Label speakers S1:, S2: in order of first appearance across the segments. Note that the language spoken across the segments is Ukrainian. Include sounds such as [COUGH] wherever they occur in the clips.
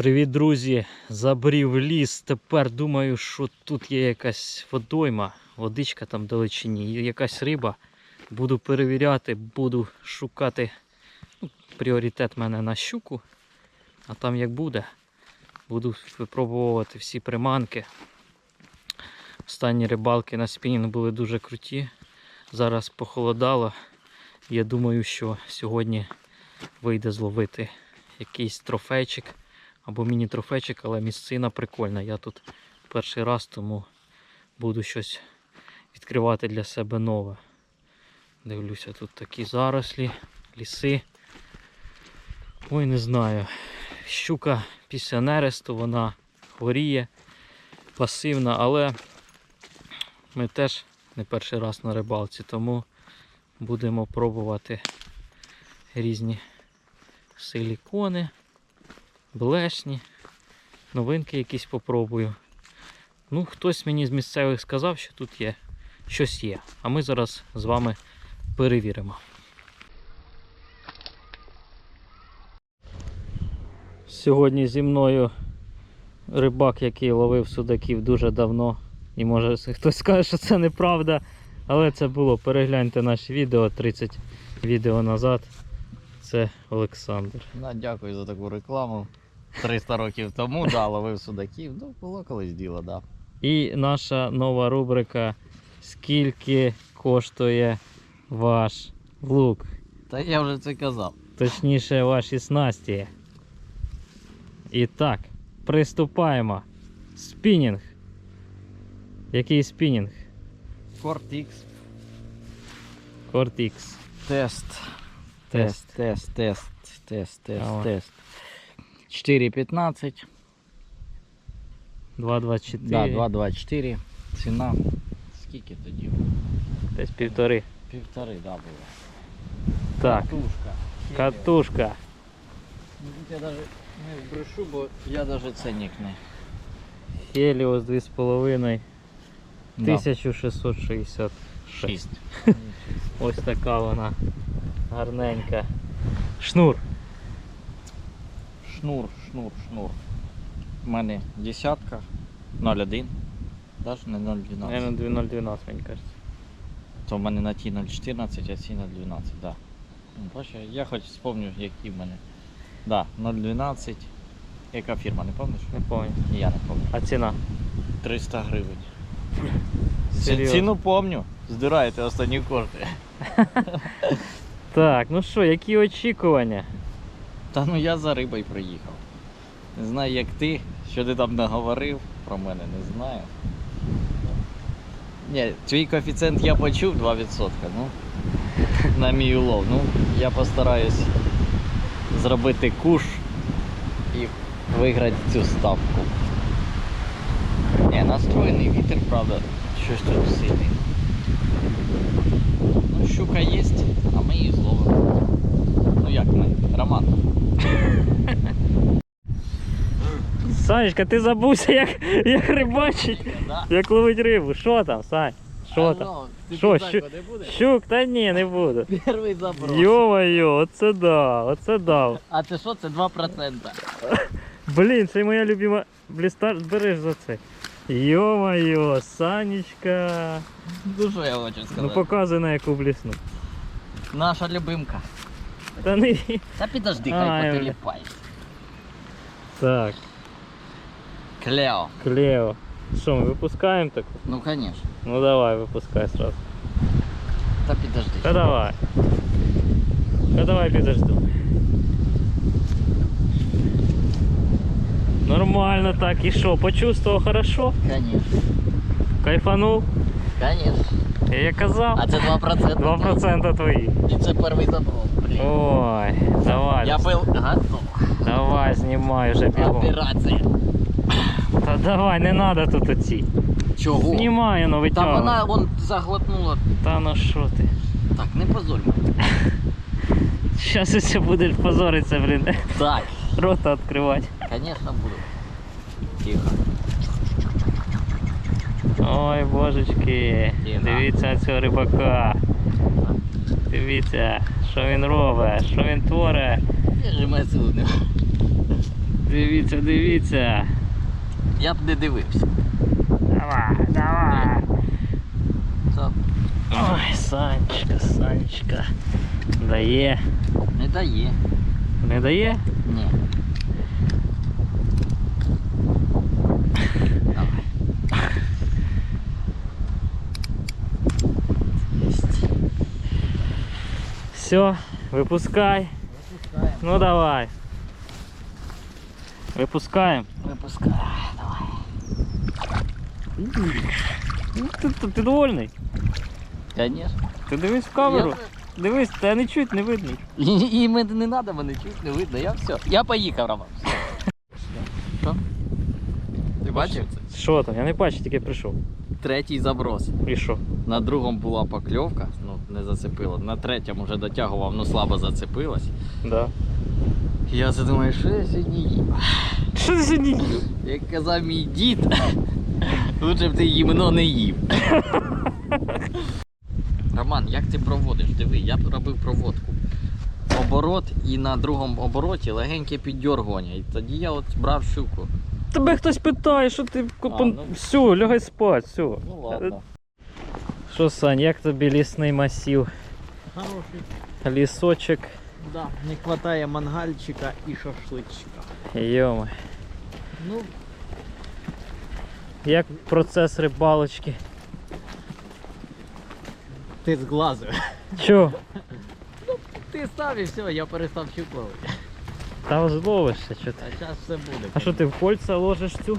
S1: Привіт, друзі! Забрів ліс. Тепер думаю, що тут є якась водойма, водичка там далечині, якась риба. Буду перевіряти, буду шукати. Ну, пріоритет в мене на щуку. А там як буде, буду випробовувати всі приманки. Останні рибалки на спінінг були дуже круті. Зараз похолодало. Я думаю, що сьогодні вийде зловити якийсь трофейчик або міні-трофейчик, але місцина прикольна. Я тут перший раз, тому буду щось відкривати для себе нове. Дивлюся, тут такі зарослі, ліси. Ой, не знаю. Щука після нересту, вона хворіє, пасивна, але ми теж не перший раз на рибалці, тому будемо пробувати різні силікони блешні, новинки якісь попробую. Ну, хтось мені з місцевих сказав, що тут є щось є. А ми зараз з вами перевіримо. Сьогодні зі мною рибак, який ловив судаків дуже давно. І може хтось скаже, що це неправда. Але це було. Перегляньте наше відео 30 відео назад. Це Олександр.
S2: Дякую за таку рекламу. 300 років тому да, ловив судаків. Ну, було колись діло, да.
S1: І наша нова рубрика Скільки коштує ваш лук?
S2: Та я вже це казав.
S1: Точніше, ваші снасті. І так, приступаємо. Спінінг. Який спінінг?
S2: Cortix.
S1: Cortix.
S2: Тест.
S1: Тест.
S2: Тест, тест, тест, тест, тест. 4,15.
S1: 2,24.
S2: Да, 2,24. Ціна. Скільки тоді?
S1: Десь півтори.
S2: Півтори, да, було.
S1: Так,
S2: Катушка.
S1: катушка.
S2: Ну, тут я навіть не брешу, бо я навіть ценник не.
S1: Helios 2,5.
S2: Да.
S1: 1666.
S2: Шість.
S1: Ось така вона гарненька. Шнур.
S2: Шнур, шнур, шнур. У мене десятка, 0,1. Навіть не 0,12.
S1: Наверное, 2012, мені кажется.
S2: То в мене на ті 0,14, а ці 0,12, да. Ну, я хоч вспомню, які в мене. Да, 0,12. Яка фірма, не пам'ятаєш?
S1: Не пам'ятаю.
S2: Я не пам'ятаю.
S1: А ціна?
S2: 300 гривень.
S1: Серйозно?
S2: Ціну помню. Здираєте останні кошти. [LAUGHS]
S1: Так, ну що, які очікування?
S2: Та ну я за рибою приїхав. Не знаю, як ти, що ти там наговорив про мене, не знаю. Ні, твій коефіцієнт я почув 2%, ну, на мій улов. Ну, я постараюсь зробити куш і виграти цю ставку. Ні, настроєний вітер, правда, щось тут сильний. Ну, щука є, а ми її зловимо. Ну як ми? Роман.
S1: Санечка, ти забувся, як, як рибачить,
S2: Да.
S1: як ловить рибу. Що там, Сань? Що там? Що, щу- Щук? Та ні, не буду.
S2: Перший заброс.
S1: Йо-моє, оце да, оце дав.
S2: А це що? Це 2%.
S1: Блін, це моя любима блістар. Береш за це. Йо-моє, Санечка.
S2: Ну що я хочу
S1: Ну
S2: сказати?
S1: показуй на яку блісну.
S2: Наша любимка.
S1: Та не.
S2: Та підожди,
S1: Ай,
S2: хай
S1: бля.
S2: потеліпається.
S1: Так,
S2: Клео.
S1: Клео. Що, ми випускаємо так?
S2: Ну конечно.
S1: Ну давай, випускай сразу.
S2: Та підожди.
S1: Та давай. Та давай підожду. Нормально так, і що, почувствував хорошо?
S2: Конечно.
S1: Кайфанув?
S2: Конечно.
S1: Я казав.
S2: А це 2%.
S1: 2% твої.
S2: І це перший заброс. Блін.
S1: Ой, давай.
S2: Я пил готов.
S1: Давай, знімай вже бігом.
S2: Операція.
S1: Та давай, не треба тут оці.
S2: Чого?
S1: Знімай, ну
S2: Та
S1: витягуй.
S2: вона вон заглотнула.
S1: Та ну що ти?
S2: Так, не позорь мене. [LAUGHS]
S1: Зараз усе будеш позоритися, блін.
S2: Так,
S1: Рота відкривати.
S2: конечно буду. Тихо.
S1: Ой, божечки, дивіться на цього рибака. Дивіться, що він робить, що він творить. Дивіться, дивіться.
S2: Я б не дивився.
S1: Давай, давай. Ой, Санечка, Санечка. Дає.
S2: не дає.
S1: Не дає?
S2: Ні. Давай. Єсть.
S1: Все, випускай.
S2: Випускаємо.
S1: Ну давай. Випускаємо.
S2: Випускаємо. Давай.
S1: Ну, Ти, ти, ти довольний?
S2: Конечно.
S1: Ти дивись в камеру. Дивись, та не чуть, не видно.
S2: І, і мене не треба, мене чуть не видно. Я все. Я поїхав, Роман. Що? Ти бачив це?
S1: Що там? Я не бачу, тільки прийшов.
S2: Третій заброс.
S1: І що?
S2: На другому була покльовка, не зацепило. На третьому вже дотягував, ну слабо зацепилась.
S1: Да.
S2: Я це думаю, що я сьогодні їм? [LAUGHS]
S1: Що ти сьогодні? їв?
S2: Як казав мій дід, [LAUGHS] лучше б ти гімно не їв. [LAUGHS] Роман, як ти проводиш? Диви, я робив проводку. Оборот і на другому обороті легеньке піддьоргування. І тоді я от брав щуку.
S1: Тебе хтось питає, що ти купон...
S2: ну.
S1: Все, лягай спать, все.
S2: Ну ладно.
S1: Що, Сань, як тобі лісний масів?
S3: Хороший.
S1: Лісочок.
S3: Да, не хватає мангальчика і шашличка.
S1: Йома.
S3: Ну,
S1: Як процес рибалочки?
S3: ти зглазив.
S1: Чо?
S3: Ти став і все, я перестав чупловити.
S1: Та зловишся, що ти?
S3: А зараз все буде.
S1: А що ти в кольця ложиш цю?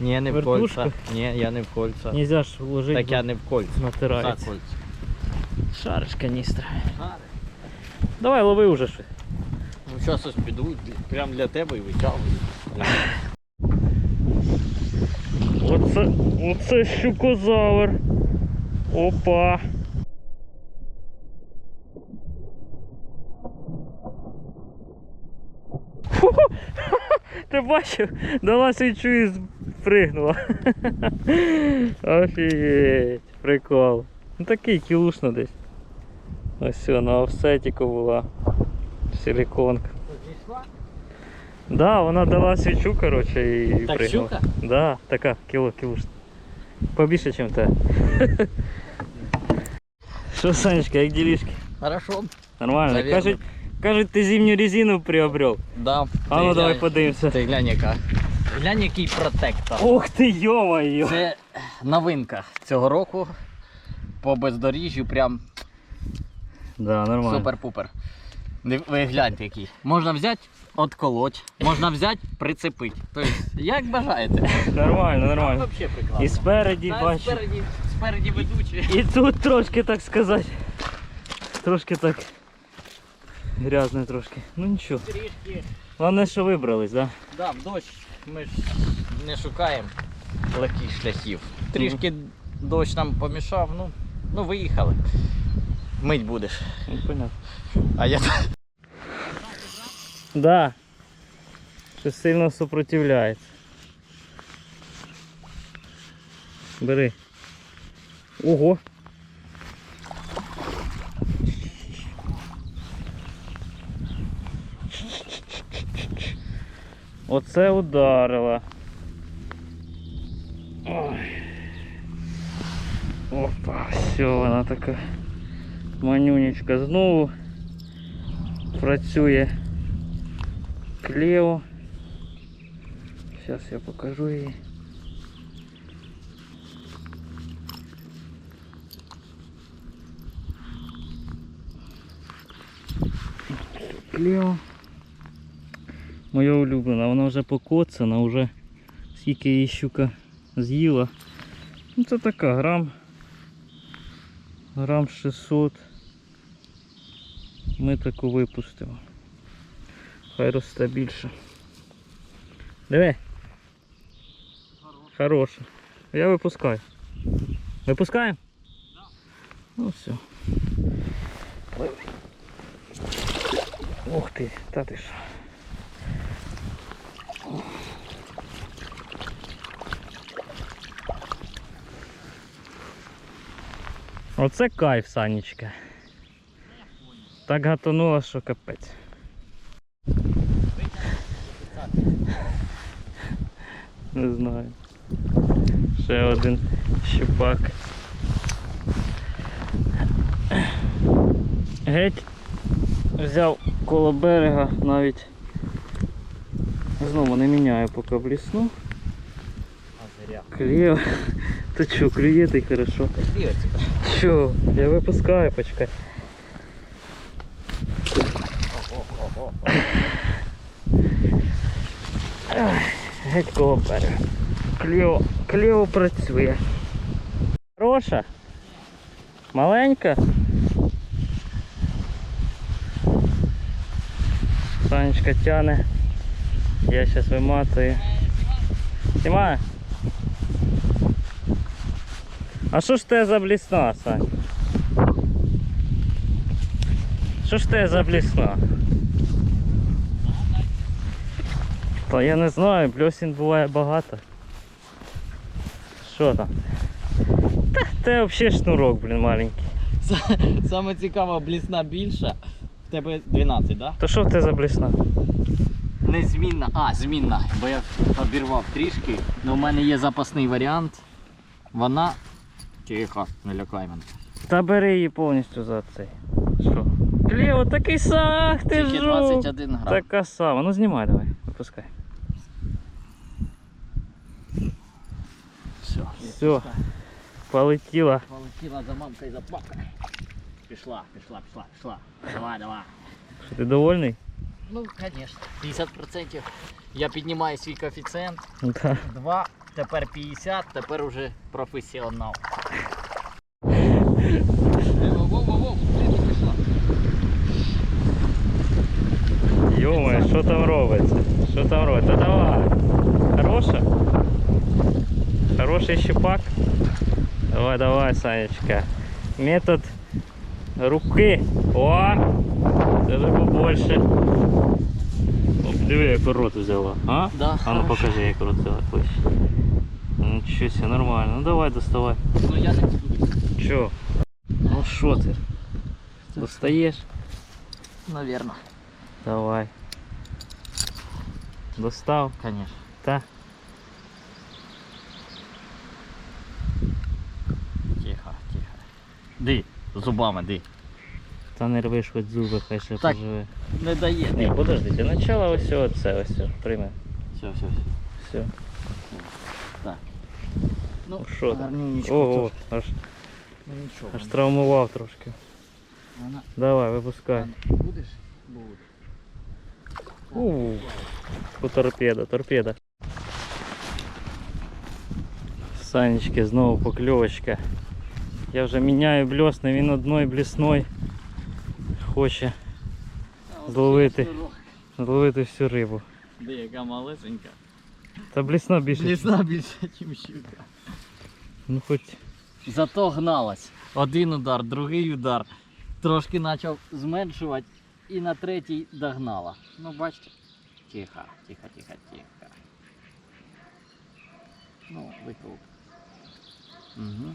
S3: Ні, не в
S1: кольца.
S3: Не, Ні, я не в кольца.
S1: Нельзя ж вложити,
S3: Так я не в кольця. За кольца.
S1: Шариш каністра.
S3: Гарно.
S1: Давай лови уже щось.
S3: Ну зараз ось піду, прям для тебе і витягую.
S1: Оце, оце щукозавр. Опа. Ти бачив? Дала свічу і спригнула. [LAUGHS] Офігеть, прикол. Ну такий кілушно десь. Ось все, на офсетіку була. Силиконка. Да, вона дала свічу, коротше, і
S3: Так,
S1: пригнула.
S3: щука?
S1: Да, така, кіло, кілушна. Побільше, ніж те. [LAUGHS] Що, Санечка, як ділішки?
S2: Хорошо.
S1: Нормально. Кажуть, кажуть, ти зимню резину приобрел.
S2: Да.
S1: А ну давай подивимося.
S2: Ти глянь яка. Глянь який протектор.
S1: Ух ти, йо-моє!
S2: Це новинка цього року. По бездоріжжю прям
S1: Да, нормально.
S2: Супер-пупер. Ви гляньте який. Можна взяти, отколоть, можна взяти, прицепити. Тобто, як бажаєте.
S1: Нормально, нормально. І спереді бачу.
S2: Спереді, спереді ведучі.
S1: І тут трошки, так сказати. Трошки так. Грязно трошки. Ну нічого.
S2: Трішки.
S1: Головне, що вибрались, да?
S2: Да, дощ ми ж не шукаємо легких шляхів. Трішки дощ нам помішав, ну, ну виїхали. Мить будеш.
S1: Ну, понятно.
S2: А я
S1: Да. Що сильно сопротивляється. Бери. Ого. Оце ударило. Ой. Опа, все, вона така манюнечка знову працює клео. Сейчас я покажу її. Клео. Моя улюблена, вона вже покоцана, вже скільки її щука з'їла. Ну це така грам. Грам 600. Ми таку випустимо. Хай росте більше. Диви. Хороше. Я випускаю. Випускаємо? Ну все. Ух ти, та ти що. Оце кайф, Санечка. Так гатонуло, що капець. Не знаю. Ще один щупак. Геть взяв коло берега навіть. Знову не міняю поки блісну.
S2: А
S1: Ти чо, клює ти хорошо. Чо? Я випускаю, почекай. Ай, Геть коло берега. Клево, клево працює. Хороша? Маленька? Санечка тяне. Я зараз виматую. Знімаю? А що ж те за блісна, Сань? Що ж те за блісна? Та я не знаю, бльосін буває багато. Що там? Та це взагалі шнурок, блін, маленький.
S2: Саме цікаво, блісна більша. В тебе 12, да?
S1: То що в те за блісна?
S2: Не змінна. А, змінна. Бо я обірвав трішки. Ну, у мене є запасний варіант. Вона. Тихо, не лякай мене.
S1: Та бери її повністю за цей. Що? Клево, такий сах, ти
S2: Тільки
S1: ж.
S2: 21 грам.
S1: Така сама. Ну знімай давай, випускай.
S2: Все.
S1: Все, полетіла.
S2: Полетіла за мамкою за папкою. Пішла, пішла, пішла, пішла. Давай, давай.
S1: Що ти довольний?
S2: Ну, звісно. 50%. Я піднімаю свій коефіцієнт.
S1: Да.
S2: 2, тепер 50, тепер уже професіонал.
S1: Йома, що там робиться? Що там робиться? Та давай. Хороша? Хороший щупак? Давай, давай, Санечка. Метод руки. О! Це вже побольше. Диви, як рот взяла. А?
S2: Да,
S1: А ну
S2: хорошо.
S1: покажи, як рот взяла. Ось. Ну, Нічого себе, нормально. Ну давай, доставай.
S2: Ну я не буду.
S1: Чо? Ну що ти? Достаєш?
S2: Наверно.
S1: Давай. Достав?
S2: Конечно.
S1: Та.
S2: Тихо, тихо. Ди, зубами ди.
S1: Та не рвиш хоч зуби, хай ще
S2: Так.
S1: поживе.
S2: Не дає.
S1: Ні, подожди, для начала ось оце, ось о, прийми.
S2: Все, все, все.
S1: Все.
S2: Ну,
S1: Ну, що там?
S2: гарненечко
S1: Ого,
S2: тут.
S1: аж,
S2: Ну нічого.
S1: аж травмував трошки.
S2: Вона...
S1: Давай, випускай.
S2: Будеш? Буду.
S1: У, у торпеда, торпеда. Санечки знову покльовочка. Я вже міняю блесни, він одної блісною хоче Зловити. зловити всю рибу.
S2: Де яка малесенька.
S1: Та блісна більше.
S2: Лісна більше, ніж щука.
S1: Ну хоч
S2: Зато гналась. Один удар, другий удар. Трошки почав зменшувати і на третій догнала. Ну бачите. Тихо, тихо, тихо, тихо. Ну, викруп. Угу.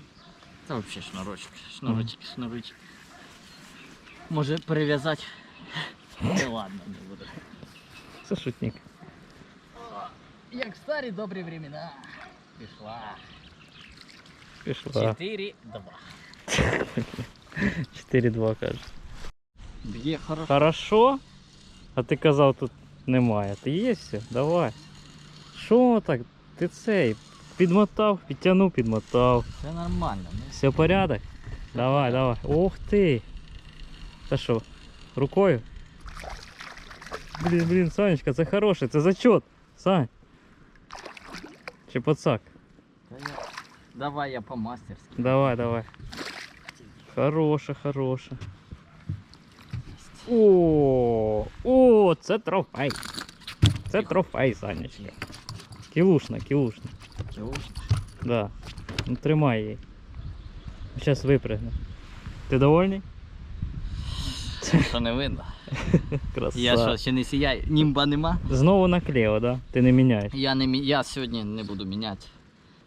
S2: Це взагалі шнурочок. Шнурочок, шнурочок. Може перев'язати. Не ладно, не буду.
S1: це шутник.
S2: Як в старі добрі времена. Пішла.
S1: Пішла.
S2: 4-2.
S1: 4-2 каже.
S2: Б'є хорошо.
S1: Хорошо? А ти казав, тут немає. Ти є все? Давай. Що так? Ти цей підмотав, підтягнув, підмотав.
S2: Все нормально. Ну,
S1: Все порядок? Давай, давай. Ух ти. Та що, рукою? Блін, блін, Санечка, це хороше, це зачет. Сань. Чи пацак?
S2: Давай я по-мастерськи.
S1: Давай, давай. Хороша, хороша. О, о, це трофей. Це трофей, Санечка. Кілушна, кілушна. Да. Ну тримай її. Зараз випригне. Ти довольний?
S2: Що не видно?
S1: Краса.
S2: Я що, ще не сіяю? Німба нема?
S1: Знову наклео, да? Ти не міняєш.
S2: Я не мі... я сьогодні не буду міняти.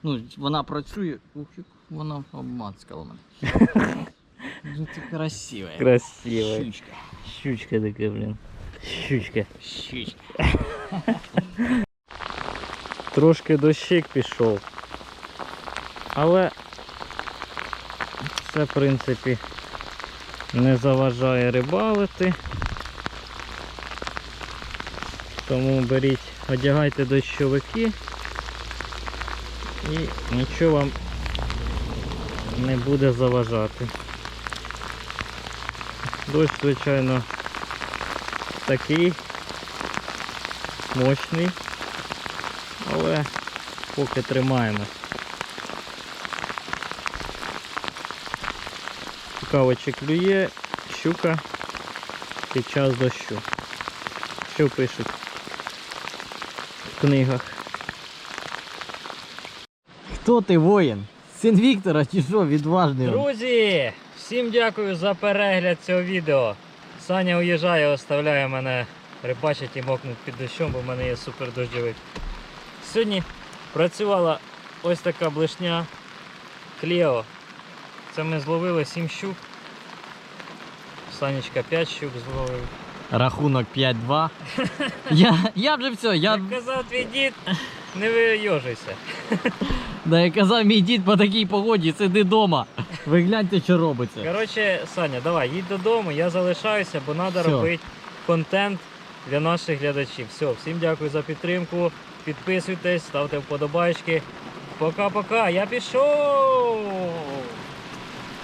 S2: Ну, вона працює. Ух, вона обмацкала мене. [LAUGHS] Ну ти красива.
S1: Красиво.
S2: Щучка.
S1: Щучка така, блін. Щучка.
S2: Щучка. [LAUGHS]
S1: Трошки дощик пішов. Але це, в принципі, не заважає рибалити. Тому беріть, одягайте дощовики і нічого вам не буде заважати. Дощ, звичайно, такий мощний, але поки тримаємо. Цікаво, чи клює щука під час дощу. Що пишуть в книгах.
S2: Хто ти воїн? Син Віктора чи що, відважний?
S1: Друзі, всім дякую за перегляд цього відео. Саня уїжджає, оставляє мене рибачити і мокнути під дощом, бо в мене є супер дощовик. Сьогодні працювала ось така блишня Клео. Це ми зловили 7 щук. Санечка 5 щук зловив.
S2: Рахунок 5-2. [LAUGHS] я, я вже все, я,
S1: Як казав твій дід, не вийожуйся.
S2: да, я казав мій дід по такій погоді, сиди вдома. Ви гляньте, що робиться.
S1: Коротше, Саня, давай, їдь додому, я залишаюся, бо треба
S2: Всьо.
S1: робити контент для наших глядачів. Все, всім дякую за підтримку. Підписуйтесь, ставте вподобайки. Пока-пока, я пішов!